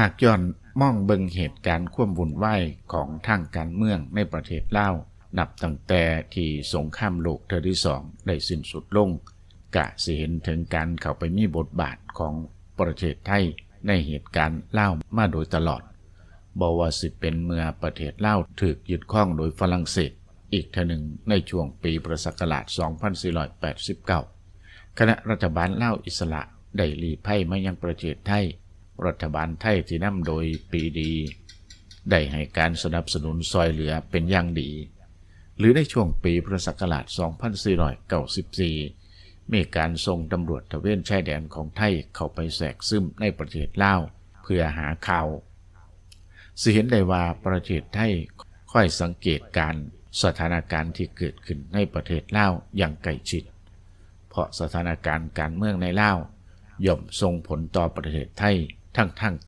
หากย้อนมองเบิงเหตุการณ์ความวุ่นวายของทางการเมืองในประเทศลาวนับตั้งแต่ที่สงครามโลกเทอที่สองได้สิ้นสุดลง กะสิเห็นถึงการเข้าไปมีบทบาทของประเทศไทยในเหตุการณ์ลามาโดยตลอดบว่าสิเป็นเมื่อประเทศเล่าถูกยึดครองโดยฝรั่งเศส อีกทหนึ่งในช่วงปีประศักราช 2489 คณะรัฐบาลเล่าอิสระได้ลีภัยมายังประเทศไทย รัฐบาลไทยที่นำโดยปีดี ได้ให้การสนับสนุนซอยเหลือเป็นอย่างดี หรือในช่วงปีพุทธศักราช 2494 มีการส่งตำรวจตะเวนชายแดนของไทยเข้าไปแทรกซึมในประเทศลาวเพื่อหาข่าวสิเห็นได้ว่าประเทศไทยค่อยสังเกตการสถานการณ์ที่เกิดขึ้นในประเทศลาวอย่างใกล้ชิด เพราะสถานการณ์การเมืองในลาวย่อมส่งผลต่อประเทศไทย ทั้งๆ